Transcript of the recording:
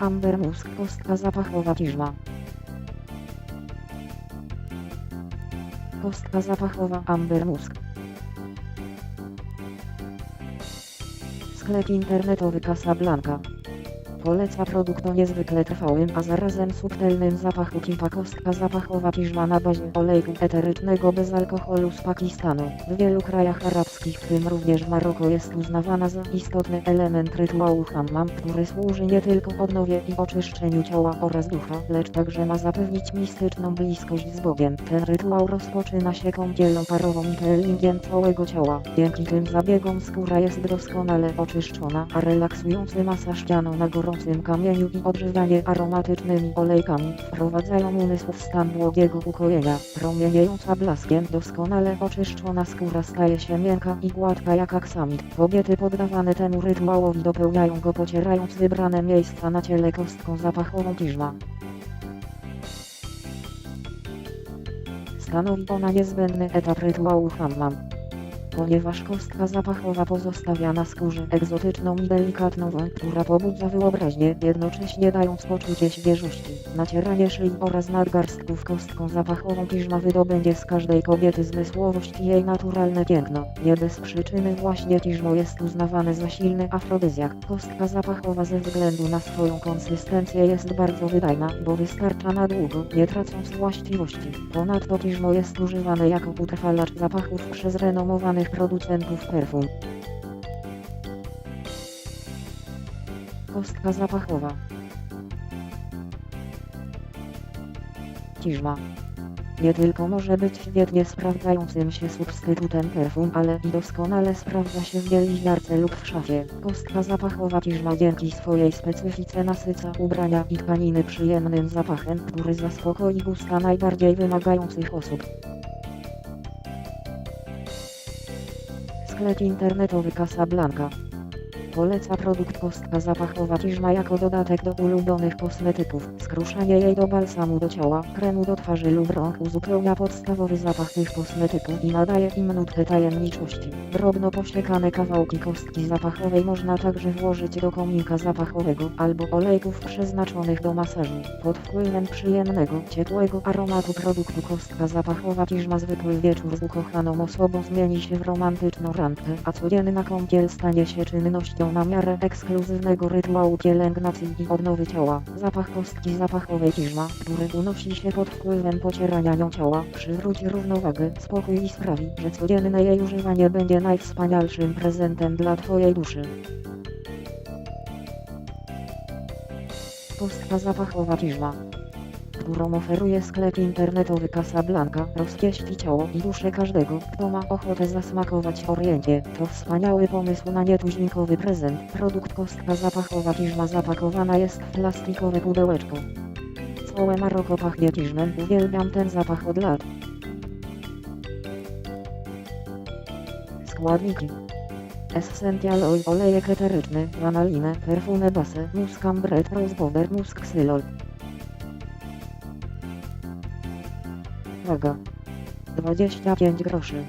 Amber Musk kostka zapachowa piżma. Kostka zapachowa Amber Musk. Sklep internetowy Casablanca. Poleca produkt o niezwykle trwałym, a zarazem subtelnym zapachu kimpa kostka zapachowa piżma na bazie oleju eterycznego bez alkoholu z Pakistanu. W wielu krajach arabskich, w tym również Maroko jest uznawana za istotny element rytuału hammam, który służy nie tylko odnowie i oczyszczeniu ciała oraz ducha, lecz także ma zapewnić mistyczną bliskość z Bogiem. Ten rytuał rozpoczyna się kąpielą parową i peelingiem całego ciała. Dzięki tym zabiegom skóra jest doskonale oczyszczona, a relaksujący masaż na gorącym kamieniu i odżywianie aromatycznymi olejkami wprowadzają umysł w stan błogiego ukojenia. Promieniejąca blaskiem doskonale oczyszczona skóra staje się miękka i gładka jak aksamit. Kobiety poddawane temu rytuałowi dopełniają go pocierając wybrane miejsca na ciele kostką zapachową piżma. Stanowi ona niezbędny etap rytuału hammam. Ponieważ kostka zapachowa pozostawia na skórze egzotyczną i delikatną woń, która pobudza wyobraźnię, jednocześnie dając poczucie świeżości. Nacieranie szyi oraz nadgarstków kostką zapachową piżma wydobędzie z każdej kobiety zmysłowość i jej naturalne piękno. Nie bez przyczyny właśnie piżmo jest uznawane za silny afrodyzjak. Kostka zapachowa ze względu na swoją konsystencję jest bardzo wydajna, bo wystarcza na długo, nie tracąc właściwości. Ponadto piżmo jest używane jako utrwalacz zapachów przez renomowanych producentów perfum. Kostka zapachowa. Ciżma. Nie tylko może być świetnie sprawdzającym się substytutem perfum, ale i doskonale sprawdza się w bieliźniarce lub w szafie. Kostka zapachowa ciżma dzięki swojej specyfice nasyca ubrania i tkaniny przyjemnym zapachem, który zaspokoi gusta najbardziej wymagających osób. Sklep internetowy Casablanca. Poleca produkt kostka zapachowa ciżma jako dodatek do ulubionych kosmetyków. Skruszenie jej do balsamu do ciała, kremu do twarzy lub rąk uzupełnia podstawowy zapach tych kosmetyków i nadaje im nutkę tajemniczości. Drobno posiekane kawałki kostki zapachowej można także włożyć do kominka zapachowego albo olejków przeznaczonych do masażu. Pod wpływem przyjemnego, ciepłego aromatu produktu kostka zapachowa ciżma zwykły wieczór z ukochaną osobą zmieni się w romantyczną randkę, a codzienna kąpiel stanie się czynnością na miarę ekskluzywnego rytuału pielęgnacji i odnowy ciała. Zapach kostki zapachowej ciżma, który unosi się pod wpływem pocierania nią ciała, przywróci równowagę, spokój i sprawi, że codzienne jej używanie będzie najwspanialszym prezentem dla Twojej duszy. Kostka zapachowa ciżma którą oferuje sklep internetowy Casablanca, rozpieści ciało i duszę każdego, kto ma ochotę zasmakować oriencie. To wspaniały pomysł na nietuzinkowy prezent. Produkt kostka zapachowa piżma zapakowana jest w plastikowe pudełeczko. Całe Maroko pachnie piżmem, uwielbiam ten zapach od lat. Składniki Essential oil, olejek eteryczny, wanalinę, perfumę base, muskambret, rose powder, musk xylol. Uwaga. 25 groszy.